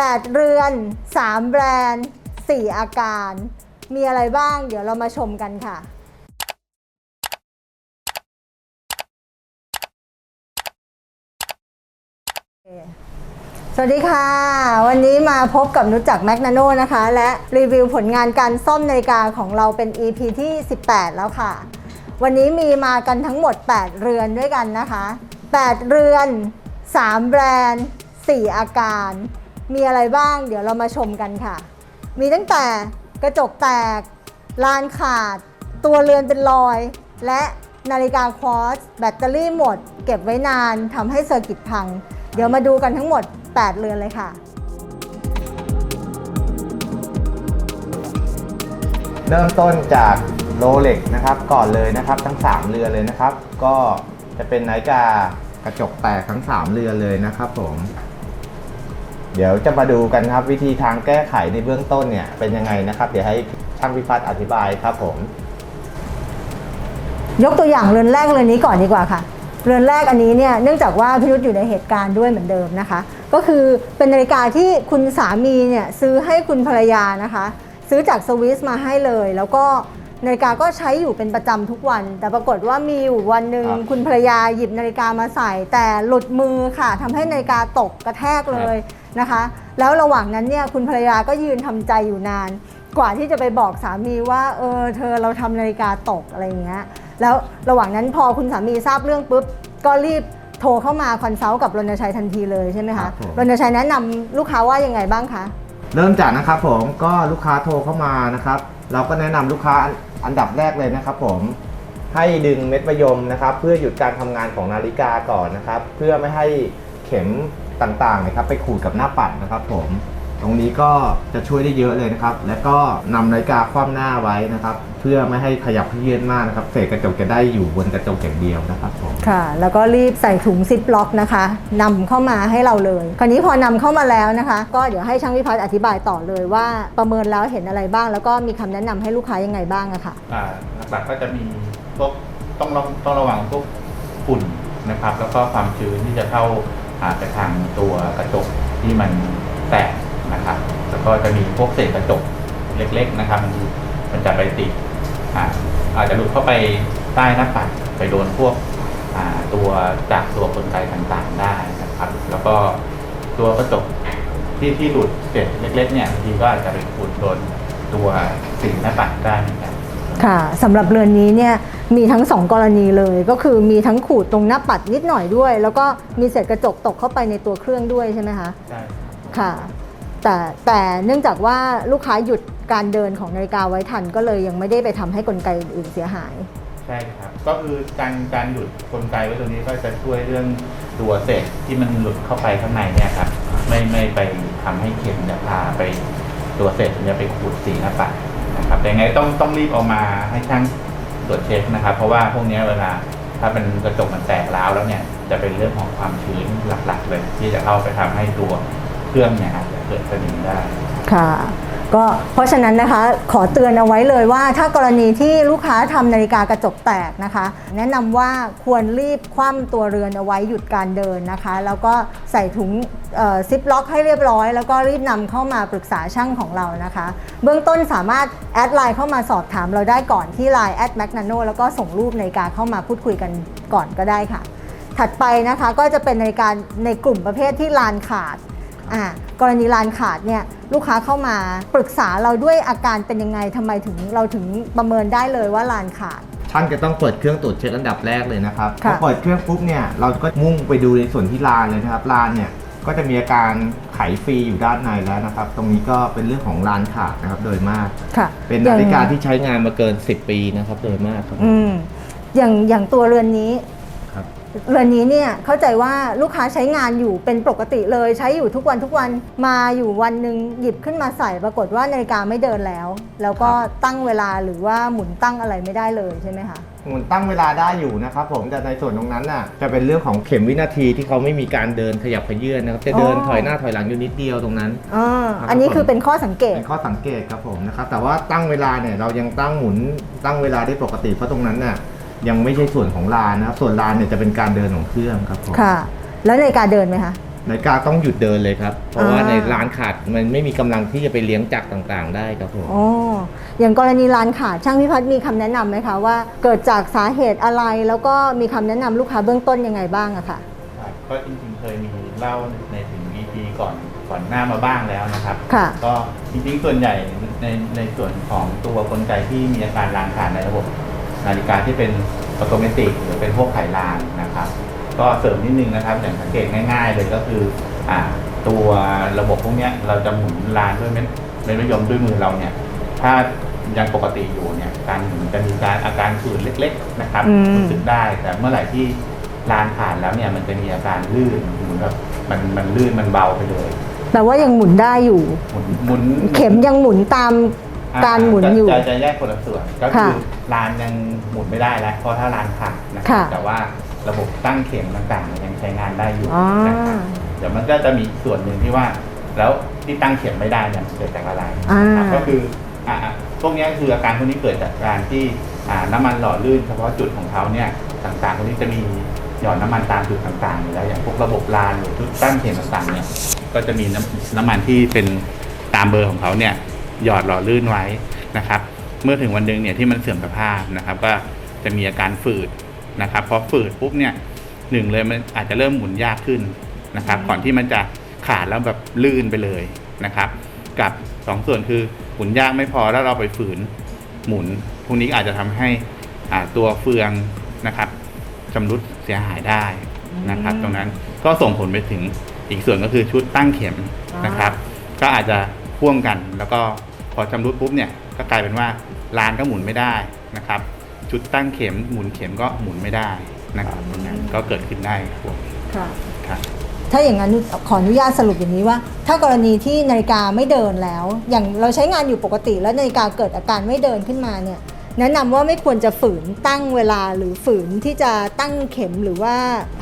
8 เรือน 3 แบรนด์ 4 อาการ มีอะไรบ้าง เดี๋ยวเรามาชมกันค่ะสวัสดีค่ะ วันนี้มาพบกับนุชจากแมกนาโนนะคะ และรีวิวผลงานการซ่อมนาฬิกาของเราเป็น EP ที่ 18 แล้วค่ะ วันนี้มีมากันทั้งหมด 8 เรือนด้วยกันนะคะ 8 เรือน 3 แบรนด์ 4 อาการ มีอะไรบ้าง เดี๋ยวเรามาชมกันค่ะ มีตั้งแต่กระจกแตก ลานขาด ตัวเรือนเป็นรอย และนาฬิกาควอตซ์แบตเตอรี่หมด เก็บไว้นานทำให้เซอร์กิตพัง เดี๋ยวมาดูกันทั้งหมด 8 เรือนเลยค่ะ เริ่มต้นจากโรเล็กนะครับก่อนเลยนะครับทั้ง 3 เรือนเลยนะครับ ก็จะเป็นนาฬิกากระจกแตกทั้ง 3 เรือนเลยนะครับผม เดี๋ยวจะมาดูกันครับวิธีทางแก้ไขในเบื้องต้นเนี่ยเป็นยังไงนะครับ เดี๋ยวให้ช่างพิพัฒน์อธิบายครับผม ยกตัวอย่างเรือนแรกเรือนนี้ก่อนดีกว่าค่ะ เรือนแรกอันนี้เนี่ยเนื่องจากว่าพิรุธอยู่ในเหตุการณ์ด้วยเหมือนเดิมนะคะ ก็คือเป็นนาฬิกาที่คุณสามีเนี่ยซื้อให้คุณภรรยานะคะ ซื้อจากสวิสมาให้เลย แล้วก็นาฬิกาก็ใช้อยู่เป็นประจำทุกวัน แต่ปรากฏว่ามีอยู่วันหนึ่งครับคุณภรรยาหยิบนาฬิกามาใส่ แต่หลุดมือค่ะทำให้นาฬิกาตกกระแทกเลย นะคะ แล้วระหว่างนั้นเนี่ยคุณภรรยาก็ยืนทำใจอยู่นาน กว่าที่จะไปบอกสามีว่าเออเธอเราทำนาฬิกาตกอะไรอย่างเงี้ยแล้วระหว่างนั้นพอคุณสามีทราบเรื่องปุ๊บก็รีบโทรเข้ามาคอนซัลท์กับรณชัยทันทีเลยใช่ไหมครัคะบผมรณชัยแนะนำลูกค้าว่ายังไงบ้างคะเริ่มจากนะครับผมก็ลูกค้าโทรเข้ามานะครับ เราก็แนะนำลูกค้าอันดับแรกเลยนะครับผมให้ดึงเม็ดมะยมนะครับ เพื่อหยุดการทำงานของนาฬิกาก่อนนะครับ เพื่อไม่ให้เข็มต่างๆนะครับไปขูดกับหน้าปัดนะครับผม ตรงนี้ก็จะช่วยได้เยอะเลยนะครับ แล้วก็นำนาฬิกาคว่ำหน้าไว้นะครับ เพื่อไม่ให้ขยับเยื่อนมากนะครับเศษกระจกจะได้อยู่บนกระจกอย่างเดียวนะครับผม ค่ะ แล้วก็รีบใส่ถุงซิปล็อกนะคะนำเข้ามาให้เราเลย คราวนี้พอนำเข้ามาแล้วนะคะ ก็เดี๋ยวให้ช่างวิพัฒน์อธิบายต่อเลยว่าประเมินแล้วเห็นอะไรบ้าง แล้วก็มีคำแนะนำให้ลูกค้ายังไงบ้างอะค่ะ อ่าหลักๆก็จะมีพวกต้องระต้องระวังพวกฝุ่นนะครับ แล้วก็ความชื้นที่จะเข้า หาไปทางตัวกระจกที่มันแตกนะครับแล้วก็จะมีพวกเศษกระจกเล็กๆนะครับ มันมันจะไปติดอาอาจจะหลุดเข้าไปใต้หน้าปัดไปโดนพวกตัวจากตัวกลไกต่างๆได้นะครับ แล้วก็ตัวกระจกที่ที่หลุดเศษเล็ก ๆ เนี่ยบางทีก็อาจจะไปขูดโดนตัวสีหน้าปัดได้เหมือน ค่ะสำหรับเรือนนี้เนี่ยมีทั้งสองกรณีเลย ก็คือมีทั้งขูดตรงหน้าปัดนิดหน่อยด้วย แล้วก็มีเศษกระจกตกเข้าไปในตัวเครื่องด้วยใช่ไหมคะใช่ค่ะ แต่แต่เนื่องจากว่าลูกค้าหยุดการเดินของนาฬิกาไว้ทันก็เลยยังไม่ได้ไปทำให้กลไกอื่นๆเสียหาย ใช่ครับ ก็คือการการหยุดกลไกไว้ตัวนี้ก็จะช่วยเรื่องตัวเศษที่มันหลุดเข้าไปข้างในเนี่ยครับ ไม่ไม่ไปทำให้เข็มเนี่ยพาไปตัวเศษเนี่ยไปขูดสีหน้าปัดนะครับ แต่ยังไงต้องต้องรีบเอามาให้ช่างตรวจเช็คนะครับ เพราะว่าพวกนี้เวลาถ้าเป็นกระจกมันแตกร้าวแล้วเนี่ยจะเป็นเรื่องของความชื้นหลักๆเลย ที่จะเข้าไปทำให้ตัวเครื่องเนี่ยอาจจะเกิดสนิมได้ค่ะ ก็เพราะฉะนั้นนะคะ ขอเตือนเอาไว้เลยว่า ถ้ากรณีที่ลูกค้าทำนาฬิกากระจกแตกนะคะ แนะนำว่าควรรีบคว่ำตัวเรือนเอาไว้หยุดการเดินนะคะ แล้วก็ใส่ถุงซิปล็อกให้เรียบร้อย แล้วก็รีบนำเข้ามาปรึกษาช่างของเรานะคะ เบื้องต้นสามารถแอดไลน์เข้ามาสอบถามเราได้ก่อนที่ Line แอดแมกนาโนแล้วก็ส่งรูปนาฬิกาเข้ามาพูดคุยกันก่อนก็ได้ค่ะ ถัดไปนะคะก็จะเป็นนาฬิกาในกลุ่มประเภทที่ลานขาด อ่ากรณีลานขาดเนี่ยลูกค้าเข้ามาปรึกษาเราด้วยอาการเป็นยังไงทำไมถึงเราถึงประเมินได้เลยว่าลานขาด ช่างจะต้องเปิดเครื่องตรวจเช็คอันดับแรกเลยนะครับพค่ะ อเปิดเครื่องปุ๊บเนี่ยเราก็มุ่งไปดูในส่วนที่ลานเลยนะครับลานเนี่ยก็จะมีอาการไขฟรีอยู่ด้านในแล้วนะครับ ตรงนี้ก็เป็นเรื่องของลานขาดนะครับโดยมาก ค่ะเป็นนาฬิกาที่ใช้งานมาเกิน 10 ปีนะครับโดยมากครับ อืมอย่างอย่างตัวเรือนนี้ครับ เรือนนี้เนี่ยเข้าใจว่าลูกค้าใช้งานอยู่เป็นปกติเลยใช้อยู่ทุกวันทุกวันมาอยู่วันหนึ่งหยิบขึ้นมาใส่ปรากฏว่านาฬิกาไม่เดินแล้ว แล้วก็ตั้งเวลาหรือว่าหมุนตั้งอะไรไม่ได้เลยใช่ไหมคะหมุนตั้งเวลาได้อยู่นะครับผมแต่ในส่วนตรงนั้นน่ะจะเป็นเรื่องของเข็มวินาทีที่เขาไม่มีการเดินขยับขยื่นนะครับจะเดินอ๋อถอยหน้าถอยหลังอยู่นิดเดียวตรงนั้นอ่าครับอันนี้คือเป็นข้อสังเกตเป็นข้อสังเกตครับผมนะครับแต่ว่าตั้งเวลาเนี่ยเรายังตั้งหมุนตั้งเวลาได้ปกติเพราะตรงนั้นน่ะ ยังไม่ใช่ส่วนของลานนะครับ ส่วนลานเนี่ยจะเป็นการเดินของเครื่องครับผมค่ะ แล้วนาฬิกาเดินไหมคะ นาฬิกาต้องหยุดเดินเลยครับ เพราะว่าอ่า ในร้านขาดมันไม่มีกำลังที่จะไปเลี้ยงจักรต่างๆ ได้ครับผมอ๋ออย่างกรณีร้านขาดช่างพิพัฒน์มีคำแนะนำไหมคะว่าเกิดจากสาเหตุอะไรแล้วก็มีคำแนะนำลูกค้าเบื้องต้นยังไงบ้างอะค่ะ ครับก็จริงๆเคยมีเล่าในถึง EP ก่อนก่อนหน้ามาบ้างแล้วนะครับ ค่ะ ก็จริงๆส่วนใหญ่ในในส่วนของตัวกลไกที่มีอาการรางขาดในระบบ นาฬิกาที่เป็นออโตเมติกหรือเป็นพวกไขรางนะครับ ก็เสริมนิดนึงนะครับ อย่างสังเกตง่าย ๆ เลยก็คืออ่าตัวระบบพวกเนี้ยเราจะหมุนรานด้วยเม็ดเม็ดมะยมด้วยมือเราเนี่ยถ้ายังปกติอยู่เนี่ยการหมุนจะมีการอาการผื่นเล็ก ๆ นะครับอืมรู้สึกได้แต่เมื่อไหร่ที่รานขาดแล้วเนี่ยมันจะมีอาการลื่นเหมือนแบบมันมันลื่นมันเบาไปเลยแต่ว่ายังหมุนได้อยู่หมุนหมุนเข็มยังหมุนตามอ่การหมุนอยู่จะจะจะแยกคนละส่วนก็คือ ค่ะลานยังหมุนไม่ได้แล้วเพราะถ้าลานขาดนะครัค่ะแต่ว่าระบบตั้งเข็มต่างๆยังใช้งานได้อยู่อ่านะครับเดี๋ยวมันก็จะมีส่วนหนึ่งที่ว่า แล้วที่ตั้งเข็มไม่ได้เนี่ยมันเกิดจากอะไร อ่านะครับก็คืออ่าอ่าพวกเนี้ยคืออาการพวกนี้เกิดจากการที่อ่าน้ำมันหล่อลื่นเฉพาะจุดของเขาเนี่ยต่างๆพวกนี้จะมีหย่อนน้ำมันตามจุดต่างๆอยู่แล้วอย่างพวกระบบลานหรือชุดตั้งเข็มต่างๆเนี่ยก็จะมีน้ำน้ำมันที่เป็นตามเบอร์ของเขาเนี่ยหยอดหล่อลื่นไว้นะครับ เมื่อถึงวันหนึ่งเนี่ยที่มันเสื่อมสภาพนะครับ ก็จะมีอาการฝืดนะครับพอฝืดปุ๊บเนี่ยหนึ่งเลยมันอาจจะเริ่มหมุนยากขึ้นนะครับ ก่อนที่มันจะขาดแล้วแบบลื่นไปเลยนะครับ กับสองส่วนคือหมุนยากไม่พอแล้วเราไปฝืนหมุนพวกนี้อาจจะทำให้อ่าตัวเฟืองนะครับชำรุดเสียหายได้นะครับอืมตรงนั้นก็ส่งผลไปถึงอีกส่วนก็คือชุดตั้งเข็มนะครับ ก็อาจจะพ่วงกันแล้วก็พอชำรุดปุ๊บเนี่ยก็กลายเป็นว่าลานก็หมุนไม่ได้นะครับชุดตั้งเข็มหมุนเข็มก็หมุนไม่ได้นะครับตรงนั้นก็เกิดขึ้นได้ครับผมค่ะครับถ้าอย่างนั้นขออนุญาตสรุปอย่างนี้ว่า ถ้ากรณีที่นาฬิกาไม่เดินแล้ว อย่างเราใช้งานอยู่ปกติ แล้วนาฬิกาเกิดอาการไม่เดินขึ้นมาเนี่ยแนะนำว่าไม่ควรจะฝืนตั้งเวลาหรือฝืนที่จะตั้งเข็มหรือว่า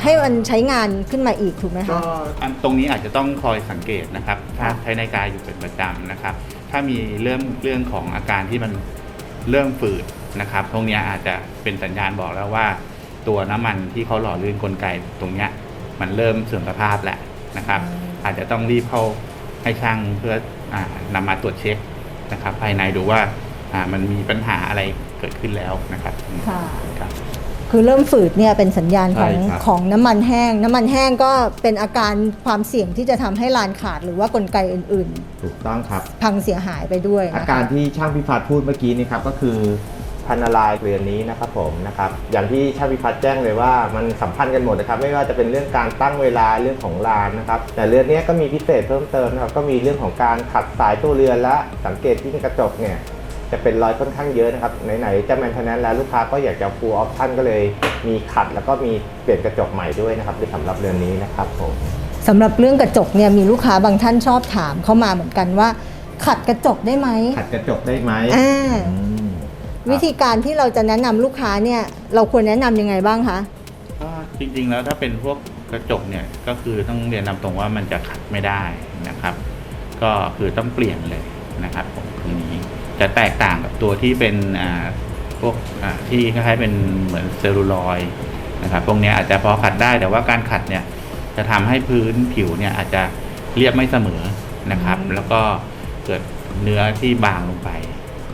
ให้มันใช้งานขึ้นมาอีกถูกไหมก็คะอันตรงนี้อาจจะต้องคอยสังเกตนะครับ ถ้าใช้นาฬิกาอยู่เป็นประจำนะครับ ถ้ามีเรื่องเรื่องของอาการที่มันเริ่มฝืดนะครับ ตรงเนี้ยอาจจะเป็นสัญญาณบอกแล้วว่า ตัวน้ำมันที่เขาหล่อลื่นกลไกตรงเนี้ยมันเริ่มเสื่อมสภาพแหละนะครับ อาจจะต้องรีบเข้าให้ช่างเพื่ออานำมาตรวจเช็คนะครับ ภายในดูว่าอ่ามันมีปัญหาอะไรเกิดขึ้นแล้วนะครับค่ะ ครับคือเริ่มฝืดเนี่ยเป็นสัญญาณของใช่ครับ ของน้ำมันแห้ง น้ำมันแห้งก็เป็นอาการความเสี่ยงที่จะทำให้ลานขาดหรือว่ากลไกอื่น ถูกต้องครับ ๆ พังเสียหายไปด้วยนะคะอาการที่ช่างพิพัฒน์พูดเมื่อกี้นี่ครับก็คือพันนาลายเรือนนี้นะครับผมนะครับอย่างที่ช่างพิพัฒน์แจ้งเลยว่ามันสัมพันธ์กันหมดนะครับไม่ว่าจะเป็นเรื่องการตั้งเวลาเรื่องของลานนะครับแต่เรือนนี้ก็มีพิเศษเพิ่มเติมนะครับก็มีเรื่องของการขัดสายตัวเรือนและสังเกตที่กระจกเนี่ย จะเป็นรอยค่อนข้างเยอะนะครับไหนๆจะแมนเทนแนนแล้วลูกค้าก็อยากจะฟูลออปชั่นก็เลยมีขัดแล้วก็มีเปลี่ยนกระจกใหม่ด้วยนะครับสำหรับเรือนนี้นะครับผมสำหรับเรื่องกระจกเนี่ยมีลูกค้าบางท่านชอบถามเข้ามาเหมือนกันว่า ขัดกระจกได้ไหมขัดกระจกได้ไหมอ่าอืมวิธีการที่เราจะแนะนำลูกค้าเนี่ยเราควรแนะนำยังไงบ้างคะ ก็จริงๆแล้วถ้าเป็นพวกกระจกเนี่ยก็คือต้องเรียนนำตรงว่ามันจะขัดไม่ได้นะครับ ก็คือต้องเปลี่ยนเลยนะครับผมตรงนี้ จะแตกต่างกับตัวที่เป็นอ่าพวกอ่าที่คล้ายๆเป็นเหมือนเซลลูลอยด์นะครับพวกเนี้ยอาจจะพอขัดได้แต่ว่าการขัดเนี่ยจะทำให้พื้นผิวเนี่ยอาจจะเรียบไม่เสมอนะครับอืมแล้วก็เกิดเนื้อที่บางลงไป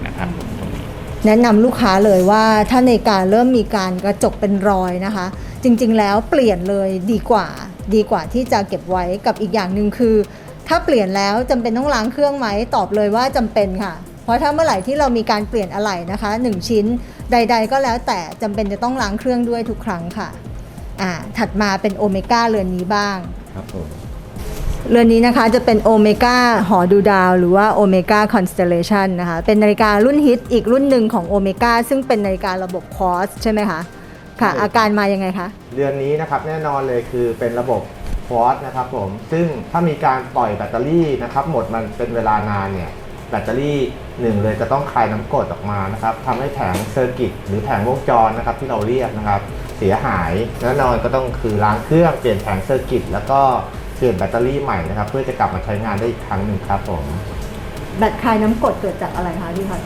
นะครับผมตรงนี้แนะนำลูกค้าเลยว่าถ้าในการเริ่มมีการกระจกเป็นรอยนะคะ จริงๆแล้วเปลี่ยนเลยดีกว่า ดีกว่าที่จะเก็บไว้กับอีกอย่างหนึ่งคือ ถ้าเปลี่ยนแล้วจำเป็นต้องล้างเครื่องไหมตอบเลยว่าจำเป็นค่ะ เพราะถ้าเมื่อไหร่ที่เรามีการเปลี่ยนอะไหล่นะคะหนึ่งชิ้นใด ๆ ก็แล้วแต่จำเป็นจะต้องล้างเครื่องด้วยทุกครั้งค่ะอ่าถัดมาเป็นโอเมก้าเรือนนี้บ้างครับผมเรือนนี้นะคะจะเป็นโอเมก้าหอดูดาว หรือว่าโอเมก้าคอนสเตเลชันนะคะ เป็นนาฬิการุ่นฮิตอีกรุ่นหนึ่งของโอเมก้าซึ่งเป็นนาฬิการะบบคอสใช่ไหมคะค่ะใช่อาการมายังไงคะ เรือนนี้นะครับแน่นอนเลยคือเป็นระบบฟอสนะครับผม ซึ่งถ้ามีการปล่อยแบตเตอรี่นะครับหมดมันเป็นเวลานานเนี่ยแบตเตอรี่ หนึ่งเลยจะต้องคายน้ำกรดออกมานะครับทำให้แผงเซอร์กิตหรือแผงวงจรนะครับที่เราเรียกนะครับ เสียหายแน่นอนก็ต้องคือล้างเครื่องเปลี่ยนแผงเซอร์กิตแล้วก็เปลี่ยนแบตเตอรี่ใหม่นะครับเพื่อจะกลับมาใช้งานได้อีกครั้งหนึ่งครับผมแบตคลายน้ำกรดเกิดจากอะไรคะพี่พัด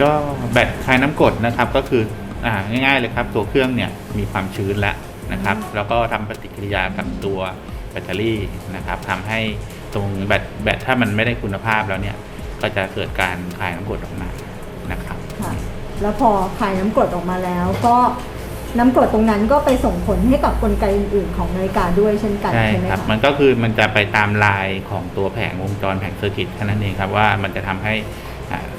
ก็แบตคลายน้ำกรดนะครับก็คืออ่าง่าย ๆเลยครับ ตัวเครื่องเนี่ยมีความชื้นแล้วนะครับ แล้วก็ทำปฏิกิริยากับตัวแบตเตอรี่นะครับทำให้ตรงแบตแบตถ้ามันไม่ได้คุณภาพแล้วเนี่ย ก็จะเกิดการคายน้ำกรดออกมานะครับ ค่ะ แล้วพอคายน้ำกรดออกมาแล้ว ก็น้ำกรดตรงนั้นก็ไปส่งผลให้กับกลไกอื่นๆ ของนาฬิกาด้วยเช่นกันใช่ใช่ไหมครับคะมันก็คือมันจะไปตามลายของตัวแผงวงจรแผงเซอร์กิตแค่นั้นเองครับว่ามันจะทำให้อ่า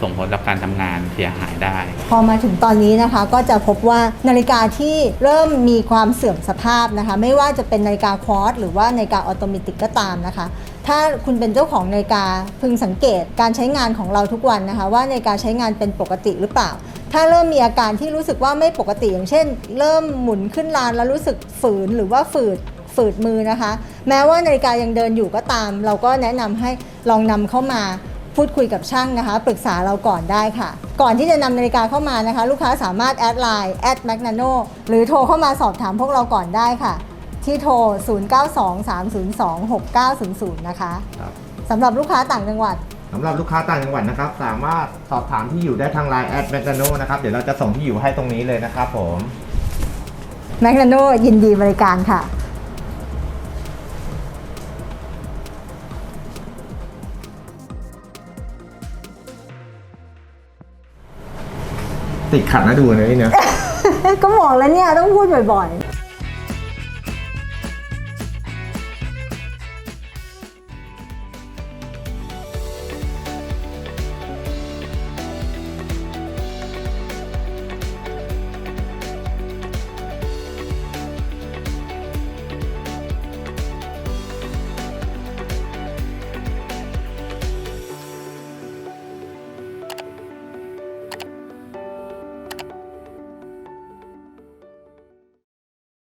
ส่งผลต่อการทำงานเสียหายได้ พอมาถึงตอนนี้นะคะก็จะพบว่านาฬิกาที่เริ่มมีความเสื่อมสภาพนะคะ ไม่ว่าจะเป็นนาฬิกาควอตหรือว่านาฬิกาออโตเมติกก็ตามนะคะ ถ้าคุณเป็นเจ้าของนาฬิกาพึงสังเกตการใช้งานของเราทุกวันนะคะ ว่านาฬิกาใช้งานเป็นปกติหรือเปล่า ถ้าเริ่มมีอาการที่รู้สึกว่าไม่ปกติอย่างเช่น เริ่มหมุนขึ้นลานแล้วรู้สึกฝืนหรือว่าฝืดฝืดมือนะคะ แม้ว่านาฬิกายังเดินอยู่ก็ตาม เราก็แนะนำให้ลองนำเข้ามา พูดคุยกับช่างนะคะ ปรึกษาเราก่อนได้ค่ะ ก่อนที่จะนำนาฬิกาเข้ามานะคะ ลูกค้าสามารถแอดไลน์แอดแมกนาโนหรือโทรเข้ามาสอบถามพวกเราก่อนได้ค่ะ ที่โทร 0923026900 นะคะครับสำหรับลูกค้าต่างจังหวัด สำหรับลูกค้าต่างจังหวัดนะครับ สามารถสอบถามที่อยู่ได้ทางไลน์แอดแมกโนนะครับเดี๋ยวเราจะส่งที่อยู่ให้ตรงนี้เลยนะครับผม แมกนาโนยินดีบริการค่ะ ติดขัดนะดูนะนี่เนะ ก็บอกแล้วเนี่ยต้องพูดบ่อยๆ